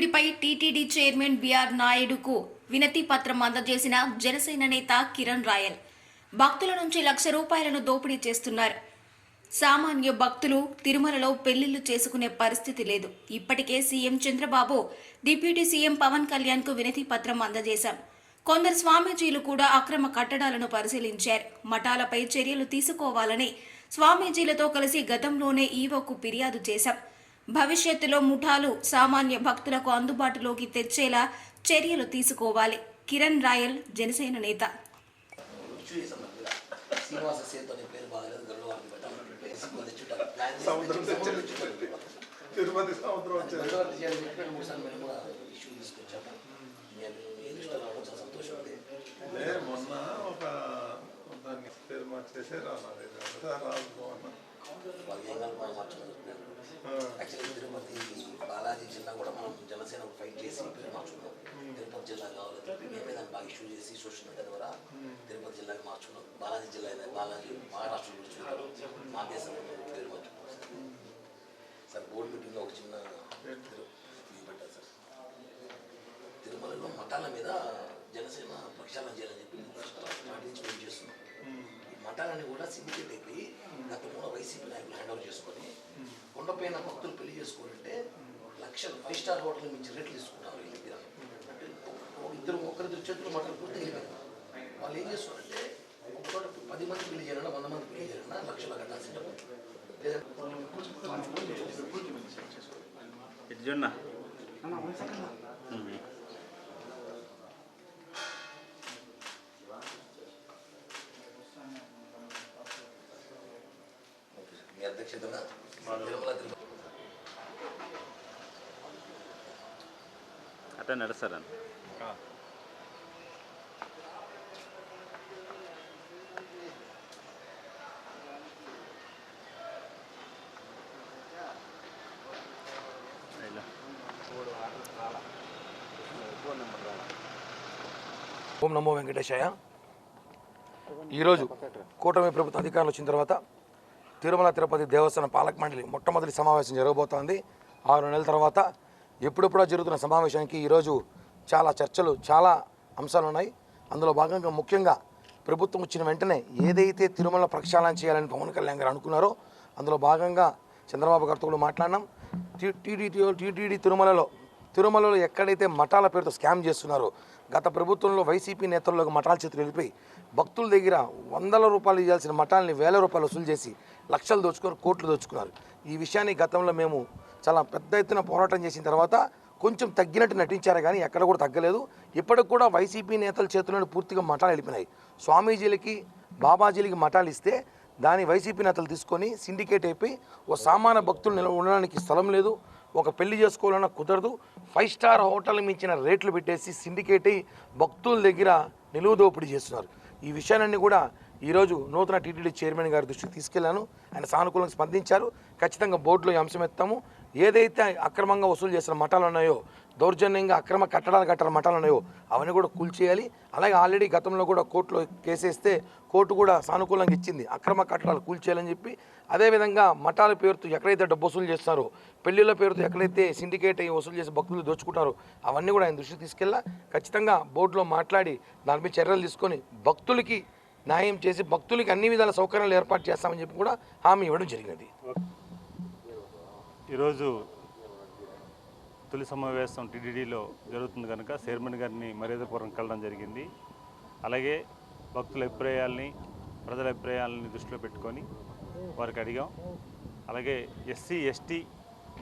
దోపిడీపై TTD chairman BR నాయుడుకు వినతి పత్రం అందజేసిన జనసేన నేత కిరణ్ రాయల్. భక్తుల నుంచి లక్ష రూపాయలను దోపిడీ చేస్తున్నారు. సామాన్య భక్తులు తిరుమలలో పెళ్ళిళ్ళు చేసుకునే పరిస్థితి లేదు. ఇప్పటికే CM Chandrababu deputy CM Pavan కళ్యాణ్కు వినతి పత్రం అందజేశాం కొందరు స్వామీజీలు కూడా అక్రమ కట్టడాలను పరిశీలించారు. మఠాలపై చర్యలు తీసుకోవాలని స్వామీజీలతో కలిసి గతంలోనే ఈవోకు ఫిర్యాదు చేశాం. భవిష్యత్తులో ముఠాలు సామాన్య భక్తులకు అందుబాటులోకి తెచ్చేలా చర్యలు తీసుకోవాలి. కిరణ్ రాయల్ జనసేన నేత. గరుడు వారికి పెట్టాలని జిల్లా కావాలని మేమే దాన్ని బాగా ఇష్యూ చేసి సోషల్ మీడియా ద్వారా తిరుపతి జిల్లాకి మార్చుకున్నాం బాలాజీ జిల్లా అయితే బాలాజీ మహారాష్ట్ర కూర్చున్నారు మా దేశం పేరు మార్చుకున్నాం సార్ సార్ బోర్డు మీటింగ్లో ఒక చిన్న తిరు- ఇది పెట్టారు సార్ తిరుమలలో మఠాల మీద జనసేన ప్రక్షాళన చేయాలని చెప్పి నాటి నుంచి వెయిట్ చేస్తున్నాం ఈ మఠాలని కూడా సిండికేట్ అయిపోయి గతంలో వైసీపీ నాయకులు హ్యాండ్ ఓవర్ చేసుకొని కొండపైన భక్తులు పెళ్ళి చేసుకోవాలంటే లక్షలు ఫైవ్ స్టార్ హోటల్ నుంచి రేట్లు తీసుకున్నారు వీళ్ళ ఇద్దరు ఒకరిద్దరు చేతులు మఠాలు పూర్తి వెళ్ళిపోయారు వాళ్ళు ఏం చేస్తున్నారంటే ఒక చోట పది మంది పెళ్ళి చేయాలన్నా వంద మంది పెళ్ళి చేయాలన్నా లక్షలు కట్టాల్సిన డబ్బు ఇటు జొన్న మీ అధ్యక్షతన తిరుమల తిరుపతి అట్లా నడుస్తారని ఓం నమో వెంకటేశాయ ఈరోజు కూటమి ప్రభుత్వ అధికారులు వచ్చిన తర్వాత తిరుమల తిరుపతి దేవస్థానం పాలక మండలి మొట్టమొదటి సమావేశం జరగబోతోంది ఆరు నెలల తర్వాత ఎప్పుడెప్పుడో జరుగుతున్న సమావేశానికి ఈరోజు చాలా చర్చలు చాలా అంశాలు ఉన్నాయి అందులో భాగంగా ముఖ్యంగా ప్రభుత్వం వచ్చిన వెంటనే ఏదైతే తిరుమల ప్రక్షాళన చేయాలని పవన్ కళ్యాణ్ గారు అనుకున్నారో అందులో భాగంగా చంద్రబాబు గారితో కూడా మాట్లాడినాం టీటీడీ టీటీడీ తిరుమలలో తిరుమలలో ఎక్కడైతే మఠాల పేరుతో స్కామ్ చేస్తున్నారో గత ప్రభుత్వంలో వైసీపీ నేతల్లోకి మఠాల చేతులు వెళ్ళిపోయి భక్తుల దగ్గర వందల రూపాయలు ఇవ్వాల్సిన మఠాలని వేల రూపాయలు వసూలు చేసి లక్షలు దోచుకొని కోట్లు దోచుకున్నారు. ఈ విషయాన్ని గతంలో మేము చాలా పెద్ద ఎత్తున పోరాటం చేసిన తర్వాత కొంచెం తగ్గినట్టు నటించారు కానీ ఎక్కడ కూడా తగ్గలేదు. ఇప్పటికి కూడా వైసీపీ నేతల చేతుల్లో పూర్తిగా మఠాలు వెళ్ళిపోయినాయి స్వామీజీలకి బాబాజీలకి మఠాలు ఇస్తే దాని వైసీపీ నేతలు తీసుకొని సిండికేట్ అయిపోయి ఓ సామాన్య భక్తులు నిలవ ఉండడానికి స్థలం లేదు. ఒక పెళ్ళి చేసుకోవాలన్నా కుదరదు. ఫైవ్ స్టార్ హోటల్ మించిన రేట్లు పెట్టేసి సిండికేట్ భక్తుల దగ్గర నిలువు దోపిడీ చేస్తున్నారు. ఈ విషయాలన్నీ కూడా ఈరోజు నూతన టీటీడీ చైర్మన్ గారి దృష్టికి తీసుకెళ్ళాను. ఆయన సానుకూలంగా స్పందించారు. ఖచ్చితంగా బోర్డులో ఈ అంశం ఎత్తాము. ఏదైతే అక్రమంగా వసూలు చేసిన మఠాలు ఉన్నాయో దౌర్జన్యంగా అక్రమ కట్టడాలు కట్టాల మఠాలు ఉన్నాయో అవన్నీ కూడా కూల్చేయాలి. అలాగే ఆల్రెడీ గతంలో కూడా కోర్టులో కేసేస్తే కోర్టు కూడా సానుకూలంగా ఇచ్చింది. అక్రమ కట్టడాలు కూల్చేయాలని చెప్పి. అదేవిధంగా మఠాల పేరుతో ఎక్కడైతే డబ్బు వసూలు చేస్తారో పెళ్ళిళ్ళ పేరుతో ఎక్కడైతే సిండికేట్ అయ్యి వసూలు చేసి భక్తులు దోచుకుంటారో అవన్నీ కూడా ఆయన దృష్టికి తీసుకెళ్ళా. ఖచ్చితంగా బోర్డులో మాట్లాడి దానిపై చర్యలు తీసుకొని భక్తులకి న్యాయం చేసి భక్తులకి అన్ని విధాల సౌకర్యాలు ఏర్పాటు చేస్తామని చెప్పి కూడా హామీ ఇవ్వడం జరిగినది. ఈరోజు తొలి సమావేశం టీడీడీలో జరుగుతుంది కనుక చైర్మన్ గారిని మర్యాదపూర్వకం కలడం జరిగింది. అలాగే భక్తుల అభిప్రాయాల్ని ప్రజల అభిప్రాయాలని దృష్టిలో పెట్టుకొని వారికి అడిగాం. అలాగే ఎస్సీ ఎస్టీ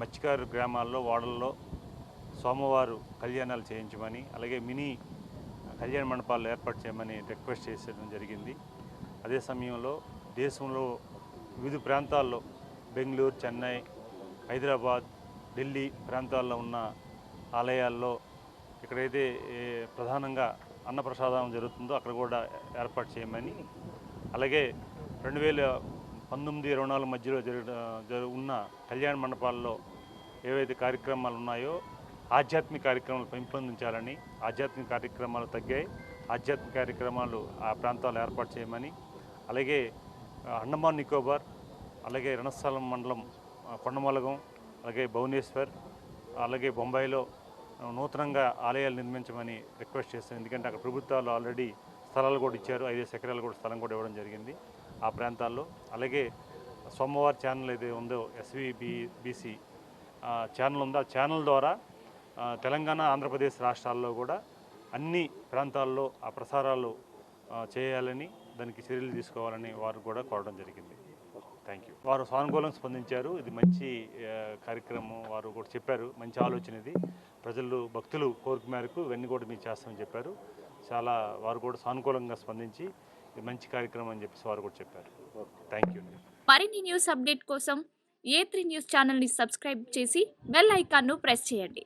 మత్స్యకారు గ్రామాల్లో వాడల్లో సోమవారు కళ్యాణాలు చేయించమని అలాగే మినీ కళ్యాణ మండపాలు ఏర్పాటు చేయమని రిక్వెస్ట్ చేసేయడం జరిగింది. అదే సమయంలో దేశంలో వివిధ ప్రాంతాల్లో బెంగళూరు చెన్నై హైదరాబాద్ ఢిల్లీ ప్రాంతాల్లో ఉన్న ఆలయాల్లో ఎక్కడైతే ప్రధానంగా అన్నప్రసాదం జరుగుతుందో అక్కడ కూడా ఏర్పాటు చేయమని అలాగే రెండు వేల పంతొమ్మిది ఇరవై నాలుగు మధ్యలో జరుగు ఉన్న కళ్యాణ మండపాల్లో ఏవైతే కార్యక్రమాలు ఉన్నాయో ఆధ్యాత్మిక కార్యక్రమాలు పెంపొందించాలని ఆధ్యాత్మిక కార్యక్రమాలు తగ్గాయి ఆధ్యాత్మిక కార్యక్రమాలు ఆ ప్రాంతాల్లో ఏర్పాటు చేయమని అలాగే అండమాన్ నికోబార్ అలాగే రణస్థలం మండలం కొండమలగం అలాగే భువనేశ్వర్ అలాగే బొంబాయిలో నూతనంగా ఆలయాలు నిర్మించమని రిక్వెస్ట్ చేస్తాను ఎందుకంటే అక్కడ ప్రభుత్వాలు ఆల్రెడీ స్థలాలు కూడా ఇచ్చారు. ఐదేసి ఎకరాలు కూడా స్థలం కూడా ఇవ్వడం జరిగింది ఆ ప్రాంతాల్లో. అలాగే సోమవారం ఛానల్ ఏదైతే ఉందో ఎస్విబిబిసి ఛానల్ ఉందో ఆ ఛానల్ ద్వారా తెలంగాణ ఆంధ్రప్రదేశ్ రాష్ట్రాల్లో కూడా అన్ని ప్రాంతాల్లో ఆ ప్రసారాలు చేయాలని దానికి చర్యలు తీసుకోవాలని వారు కూడా కోరడం జరిగింది. థ్యాంక్ యూ వారు సానుకూలంగా స్పందించారు. ఇది మంచి కార్యక్రమం. వారు కూడా చెప్పారు. మంచి ఆలోచన ఇది. ప్రజలు భక్తులు కోరిక మేరకు ఇవన్నీ కూడా మీరు చేస్తామని చెప్పారు. చాలా వారు కూడా సానుకూలంగా స్పందించి ఇది మంచి కార్యక్రమం అని చెప్పేసి వారు కూడా చెప్పారు. థ్యాంక్ యూ మరిన్ని న్యూస్ అప్డేట్ కోసం ఏ త్రీ న్యూస్ ఛానల్ని సబ్స్క్రైబ్ చేసి బెల్ ఐకాన్ను ప్రెస్ చేయండి.